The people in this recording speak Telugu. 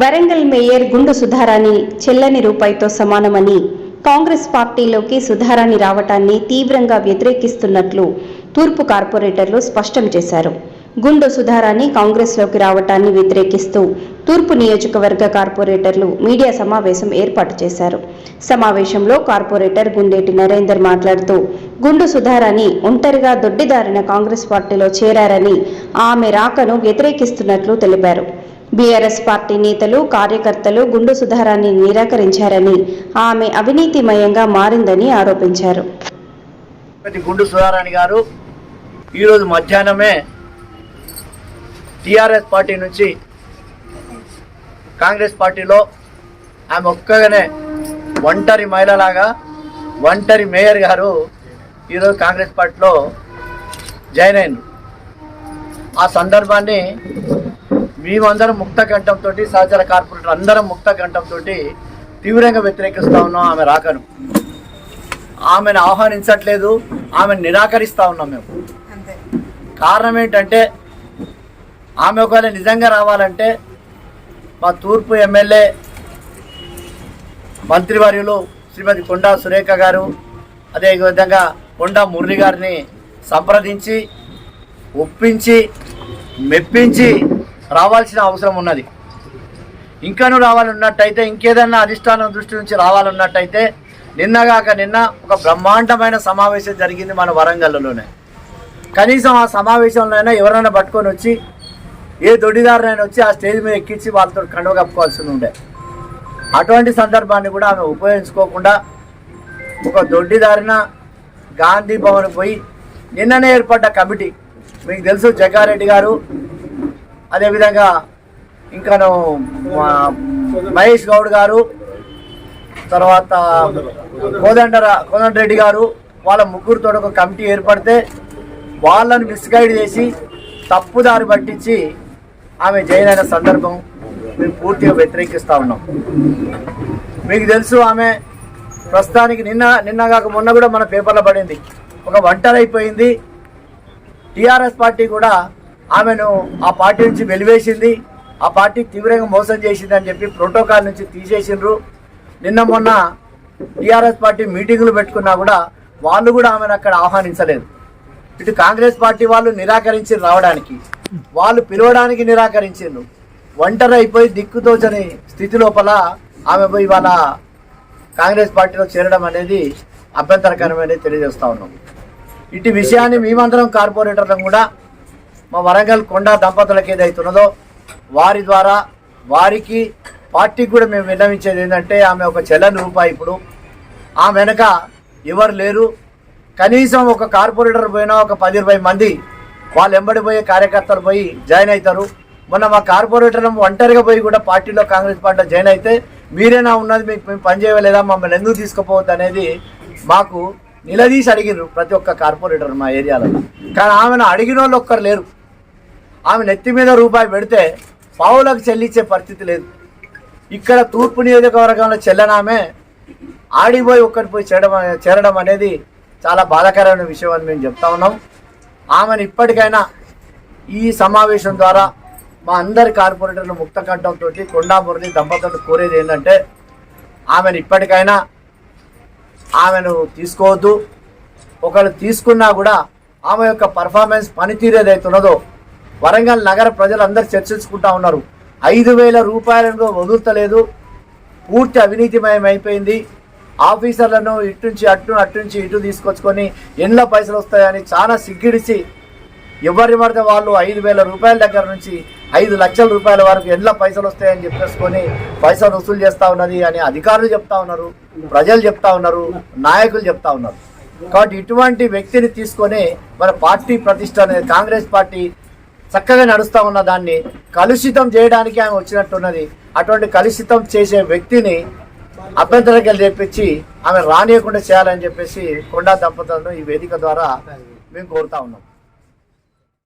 వరంగల్ మేయర్ గుండు సుధారాణి చెల్లని రూపాయితో సమానమని కాంగ్రెస్ పార్టీలోకి సుధారాణి రావటాన్ని తీవ్రంగా వ్యతిరేకిస్తున్నట్లు తూర్పు కార్పొరేటర్లు స్పష్టం చేశారు. గుండు సుధారాణి కాంగ్రెస్లోకి రావటాన్ని వ్యతిరేకిస్తూ తూర్పు నియోజకవర్గ కార్పొరేటర్లు మీడియా సమావేశం ఏర్పాటు చేశారు. సమావేశంలో కార్పొరేటర్ గుండేటి నరేందర్ మాట్లాడుతూ గుండు సుధారాణి ఒంటరిగా దొడ్డిదారిన కాంగ్రెస్ పార్టీలో చేరారని ఆమె రాకను వ్యతిరేకిస్తున్నట్లు తెలిపారు. బీఆర్ఎస్ పార్టీ నేతలు కార్యకర్తలు గుండు సుధారాన్ని నిరాకరించారని ఆమె అవినీతిమయంగా మారిందని ఆరోపించారు. గుండు సుధారాణి గారు ఈరోజు మధ్యాహ్నమే టీఆర్ఎస్ పార్టీ నుంచి కాంగ్రెస్ పార్టీలో ఆమె ఒక్కగానే ఒంటరి మహిళలాగా ఒంటరి మేయర్ గారు ఈరోజు కాంగ్రెస్ పార్టీలో జాయిన్ అయింది ఆ సందర్భాన్ని మేమందరం ముక్త కంఠంతో సహచర కార్పొరేటర్ అందరం ముక్త కంఠంతో తీవ్రంగా వ్యతిరేకిస్తా ఉన్నాం ఆమె రాకను. ఆమెను ఆహ్వానించట్లేదు ఆమెను నిరాకరిస్తా ఉన్నాం మేము. కారణం ఏంటంటే ఆమె ఒకవేళ నిజంగా రావాలంటే మా తూర్పు ఎమ్మెల్యే మంత్రివర్యులు శ్రీమతి కొండా సురేఖ గారు అదేవిధంగా కొండా మురళి గారిని సంప్రదించి ఒప్పించి మెప్పించి రావాల్సిన అవసరం ఉన్నది. ఇంకాను రావాలన్నట్టయితే ఇంకేదన్నా అధిష్టానం దృష్టి నుంచి రావాలన్నట్టయితే నిన్నగాక నిన్న ఒక బ్రహ్మాండమైన సమావేశం జరిగింది మన వరంగల్లోనే. కనీసం ఆ సమావేశంలోనైనా ఎవరైనా పట్టుకొని వచ్చి ఏ దొడ్డిదారునైనా వచ్చి ఆ స్టేజ్ మీద ఎక్కించి వాళ్ళతో కండువ కప్పుకోవాల్సి ఉండే. అటువంటి సందర్భాన్ని కూడా ఆమె ఉపయోగించుకోకుండా ఒక దొడ్డిదారిన గాంధీ భవన్ పోయి నిన్ననే ఏర్పడ్డ కమిటీ మీకు తెలుసు జగ్గారెడ్డి గారు అదేవిధంగా ఇంకాను మా మహేష్ గౌడ్ గారు తర్వాత కోదండ రెడ్డి గారు వాళ్ళ ముగ్గురితో ఒక కమిటీ ఏర్పడితే వాళ్ళని మిస్గైడ్ చేసి తప్పుదారి పట్టించి ఆమె జైన్ అయిన సందర్భం మేము పూర్తిగా వ్యతిరేకిస్తూ ఉన్నాం. మీకు తెలుసు ఆమె ప్రస్తుతానికి నిన్న నిన్న కాక మొన్న కూడా మన పేపర్లో పడింది. ఒక ఒంటరైపోయింది. టీఆర్ఎస్ పార్టీ కూడా ఆమెను ఆ పార్టీ నుంచి వెలివేసింది. ఆ పార్టీ తీవ్రంగా మోసం చేసింది అని చెప్పి ప్రోటోకాల్ నుంచి తీసేసిండ్రు. నిన్న మొన్న టీఆర్ఎస్ పార్టీ మీటింగులు పెట్టుకున్నా కూడా వాళ్ళు కూడా ఆమెను అక్కడ ఆహ్వానించలేదు. ఇటు కాంగ్రెస్ పార్టీ వాళ్ళు నిరాకరించి రావడానికి వాళ్ళు పిలవడానికి నిరాకరించిండ్రు. ఒంటరి అయిపోయి దిక్కుతోచని స్థితి లోపల ఆమె పోయి వాళ్ళ కాంగ్రెస్ పార్టీలో చేరడం అనేది అభ్యంతరకరమని తెలియజేస్తా ఉన్నాం. ఇటు విషయాన్ని మేమందరం కార్పొరేటర్లను కూడా మా వరంగల్ కొండ దంపతులకు ఏదైతున్నదో వారి ద్వారా వారికి పార్టీకి కూడా మేము విన్నవించేది ఏంటంటే ఆమె ఒక చెల్లని రూపాయి ఇప్పుడు. ఆమె వెనక ఎవరు లేరు. కనీసం ఒక కార్పొరేటర్ పోయినా ఒక పది ఇరవై మంది వాళ్ళు ఎంబడిపోయే కార్యకర్తలు పోయి జాయిన్ అవుతారు. మొన్న మా కార్పొరేటర్ ఒంటరిగా పోయి కూడా పార్టీలో కాంగ్రెస్ పార్టీలో జాయిన్ అయితే మీరేనా ఉన్నది మీకు మేము పనిచేయలేదా మమ్మల్ని ఎందుకు తీసుకుపోవద్దు అనేది మాకు నిలదీసి అడిగినారు ప్రతి ఒక్క కార్పొరేటర్ మా ఏరియాలో కానీ ఆమెను అడిగిన వాళ్ళు ఒక్కరు లేరు. ఆమె నెత్తి మీద రూపాయి పెడితే పావులకు చెల్లించే పరిస్థితి లేదు. ఇక్కడ తూర్పు నియోజకవర్గంలో చెల్లనామే ఆడిపోయి ఒక్కటి పోయి చేరడం చేరడం అనేది చాలా బాధాకరమైన విషయం అని మేము చెప్తా ఉన్నాం. ఆమెను ఇప్పటికైనా ఈ సమావేశం ద్వారా మా అందరి కార్పొరేటర్లు ముక్త కంఠంతో కొండా దంపతులు కోరేది ఏంటంటే ఆమెను ఇప్పటికైనా ఆమెను తీసుకోవద్దు. ఒకళ్ళు తీసుకున్నా కూడా ఆమె యొక్క పర్ఫార్మెన్స్ పనితీరు ఏదైతే ఉన్నదో వరంగల్ నగర ప్రజలందరూ చర్చించుకుంటా ఉన్నారు. ఐదు వేల రూపాయలను వదులుతలేదు. పూర్తి అవినీతిమయం అయిపోయింది. ఆఫీసర్లను ఇటు నుంచి అటు అటు నుంచి ఇటు తీసుకొచ్చుకొని ఎన్నో పైసలు వస్తాయని చాలా సిగ్గిడిచి ఎవరి పడితే వాళ్ళు ఐదు వేల రూపాయల దగ్గర నుంచి ఐదు లక్షల రూపాయల వరకు ఎట్లా పైసలు వస్తాయని చెప్పేసుకొని పైసలు వసూలు చేస్తూ ఉన్నది అని అధికారులు చెప్తా ఉన్నారు ప్రజలు చెప్తా ఉన్నారు నాయకులు చెప్తా ఉన్నారు. కాబట్టి ఇటువంటి వ్యక్తిని తీసుకొని మన పార్టీ ప్రతిష్ట అనేది కాంగ్రెస్ పార్టీ చక్కగా నడుస్తూ ఉన్న దాన్ని కలుషితం చేయడానికి ఆమె వచ్చినట్టున్నది. అటువంటి కలుషితం చేసే వ్యక్తిని అభ్యంతరకి తెప్పించి ఆమె రానియకుండా చేయాలని చెప్పేసి కొండా దంపతులను ఈ వేదిక ద్వారా మేము కోరుతా ఉన్నాం.